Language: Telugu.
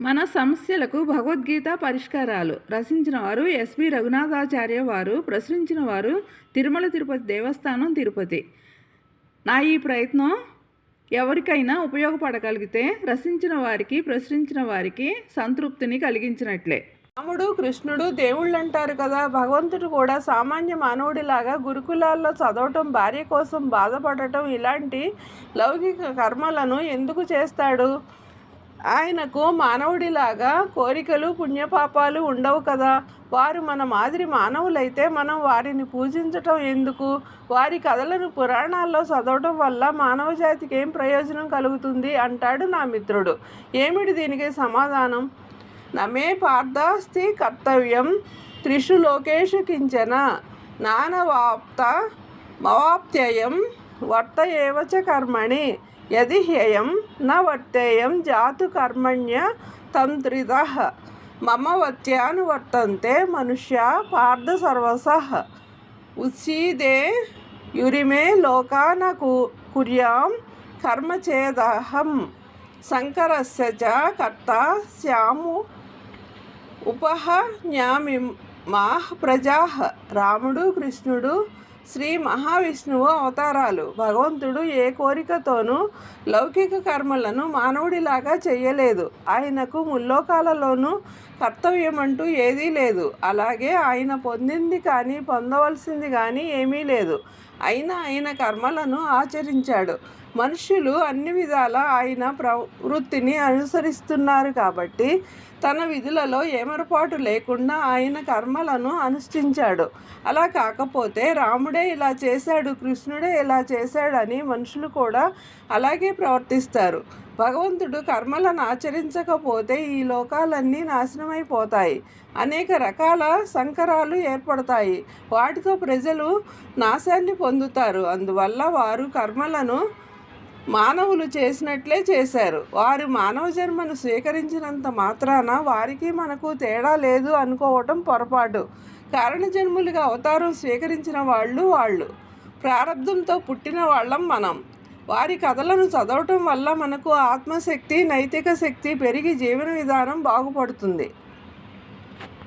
మన సమస్యలకు భగవద్గీత పరిష్కారాలు. రచించిన వారు ఎస్వి రఘునాథాచార్య వారు ప్రచురించిన వారు తిరుమల తిరుపతి దేవస్థానం తిరుపతి. నా ఈ ప్రయత్నం ఎవరికైనా ఉపయోగపడగలిగితే రచించిన వారికి ప్రచురించిన వారికి సంతృప్తిని కలిగించినట్లే. రాముడు కృష్ణుడు దేవుళ్ళు అంటారు కదా భగవంతుడు కూడా సామాన్య మానవుడిలాగా గురుకులాల్లో చదవటం భార్య కోసం బాధపడటం ఇలాంటి లౌకిక కర్మలను ఎందుకు చేస్తాడు? ఆయనకు మానవుడిలాగా కోరికలు పుణ్యపాపాలు ఉండవు కదా. వారు మన మాదిరి మానవులైతే మనం వారిని పూజించటం ఎందుకు? వారి కథలను పురాణాల్లో చదవటం వల్ల మానవ జాతికి ఏం ప్రయోజనం కలుగుతుంది? అంటాడు నా మిత్రుడు. ఏమిటి దీనికి సమాధానం? నమే పార్థాస్తి కర్తవ్యం త్రిషు లోకేషు కించన నానవాప్త మవాప్త్యయం వర్త ఏవచ కర్మణి. యది హ్యయం న వర్తేయం జాతు కర్మణ్య తంత్రిత మమ వత్యాను వర్తంతే మనుష్య పార్థ సర్వస. ఉత్సీదే యురిమే లోకాన కు కుర్యాం కర్మ చేదహం. శంకరస్య చ కర్త శ్యాము ఉపహన్యామిమాహ ప్రజా. రాముడు కృష్ణుడు శ్రీ మహావిష్ణువు అవతారాలు. భగవంతుడు ఏ కోరికతోనూ లౌకిక కర్మలను మానవుడిలాగా చేయలేదు ఆయనకు ముల్లోకాలలోనూ కర్తవ్యం అంటూ ఏదీ లేదు. అలాగే ఆయన పొందింది కానీ పొందవలసింది కానీ ఏమీ లేదు. అయినా ఆయన కర్మలను ఆచరించాడు. మనుషులు అన్ని విధాల ఆయన ప్రవృత్తిని అనుసరిస్తున్నారు కాబట్టి తన విధులలో ఏమరపాటు లేకుండా ఆయన కర్మలను అనుష్ఠించాడు. అలా కాకపోతే రాముడే ఇలా చేశాడు కృష్ణుడే ఇలా చేశాడని మనుషులు కూడా అలాగే ప్రవర్తిస్తారు. భగవంతుడు కర్మలను ఆచరించకపోతే ఈ లోకాలన్నీ నాశనమైపోతాయి. అనేక రకాల సంకరాలు ఏర్పడతాయి. వాటితో ప్రజలు నాశాన్ని పొందుతారు. అందువల్ల వారు కర్మలను మానవులు చేసినట్లే చేశారు. వారు మానవ జన్మను స్వీకరించినంత మాత్రాన వారికి మనకు తేడా లేదు అనుకోవటం పొరపాటు. కారణజన్ములుగా అవతారం స్వీకరించిన వాళ్ళు వాళ్ళు. ప్రారంధంతో పుట్టిన వాళ్ళం మనం. వారి కథలను చదవటం వల్ల మనకు ఆత్మశక్తి నైతిక శక్తి పెరిగి జీవన విధానం బాగుపడుతుంది.